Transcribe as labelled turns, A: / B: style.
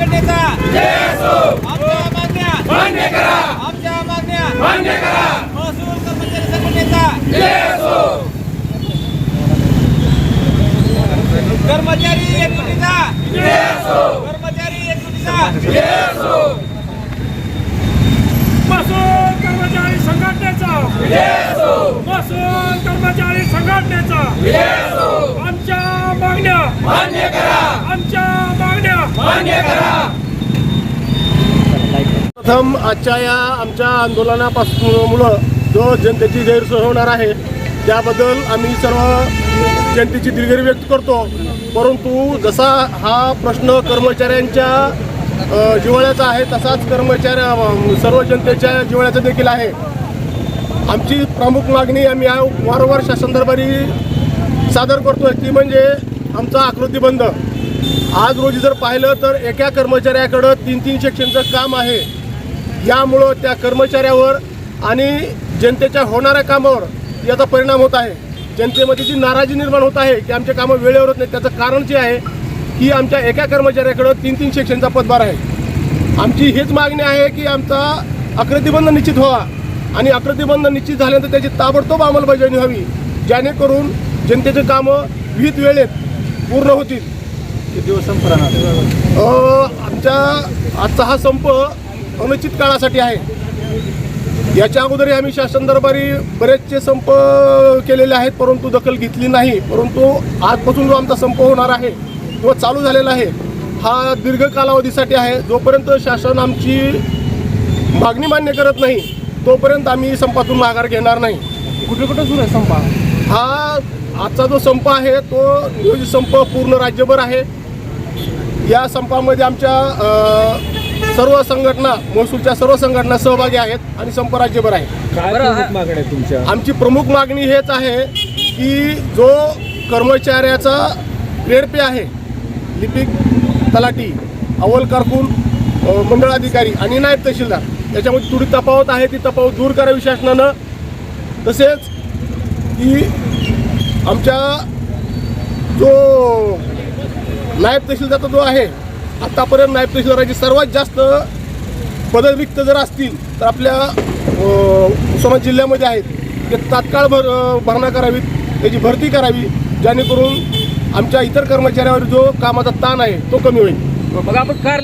A: संघटनेचा आमच्या मागण्या.
B: मान्य करा.
A: आमच्या मागण्या.
B: मान्य करा.
A: महसूल कर्मचारी संघटनेचा. कर्मचारी एकजुटीचा. कर्मचारी एकजुटीचा.
C: महसूल कर्मचारी संघटनेचा. महसूल कर्मचारी संघटनेचा आमच्या मागण्या
B: मान्य करा
C: आमच्या मागण्या
B: मान्य करा
D: प्रथम आजच्या या आमच्या आंदोलनापासून मुळं जो जनतेची गैरसोय होणार आहे त्याबद्दल आम्ही सर्व जनतेची दिलगिरी व्यक्त करतो. परंतु जसा हा प्रश्न कर्मचाऱ्यांच्या जिवाळ्याचा जिव्हाळ्याचा आहे तसाच कर्मचाऱ्या सर्व जनतेच्या जिवाळ्याचा देखील आहे. आमची प्रमुख मागणी आम्ही या वारंवार शासनदरबारी सादर सादर करतोय ती म्हणजे आमचा आकृती बंद. आज रोजी जर पाहिलं तर एका कर्मचाऱ्याकडं तीन तीन सेक्शनचं काम आहे. यामुळं त्या कर्मचाऱ्यावर आणि जनतेच्या होणाऱ्या कामावर याचा परिणाम होत आहे. जनतेमध्ये जी नाराजी निर्माण होत आहे की आमचे कामं वेळेवर होत नाही. त्याचं कारण जे आहे की आमच्या एका कर्मचाऱ्याकडं तीन तीन सेक्शनचा पदभार आहे. आमची हीच मागणी आहे की आमचा आकृतीबंध निश्चित व्हावा. आणि आकृतीबंध निश्चित झाल्यानंतर त्याची ताबडतोब अंमलबजावणी व्हावी जेणेकरून जनतेचे कामं विहित वेळेत पूर्ण होतील. किती दिवस संप आमच्या आजचा हा संप अनिश्चित काळासाठी आहे. याच्या अगोदरही आम्ही शासन दरबारी बरेचसे संप केलेले आहेत परंतु दखल घेतली नाही. परंतु आजपासून जो आमचा संप होणार आहे किंवा चालू झालेला आहे हा दीर्घ कालावधीसाठी आहे. जोपर्यंत शासन आमची मागणी मान्य करत नाही तोपर्यंत आम्ही संपातून माघार घेणार नाही. कुठे कुठे सुरू आहे संप? हा आजचा जो संप आहे तो नियोजित संप पूर्ण राज्यभर आहे. या संपामध्ये आमच्या सर्व संघटना महसूलच्या सर्व संघटना सहभागी आहेत आणि संप राज्यभर आहे.
E: तुमच्या?
D: आमची प्रमुख मागणी हेच आहे की जो कर्मचाऱ्याचा ग्रेड पे आहे लिपिक तलाठी अव्वल कारकून अ, मंडळ अधिकारी आणि नायब तहसीलदार याच्यामध्ये थोडी तफावत आहे ती तफावत दूर करावी शासनानं. तसेच की आमच्या जो नायब तहसीलदारचा जो आहे आतापर्यंत नायब तहसीलदाराची सर्वात जास्त पदं रिक्त जर असतील तर आपल्या अ, उस्मानाबाद जिल्ह्यामध्ये आहेत. ते तात्काळ भर भरणा करावीत त्याची भरती करावी जेणेकरून आमच्या इतर कर्मचाऱ्यावर जो कामाचा ताण आहे तो कमी होईल.
E: बघा आपण कार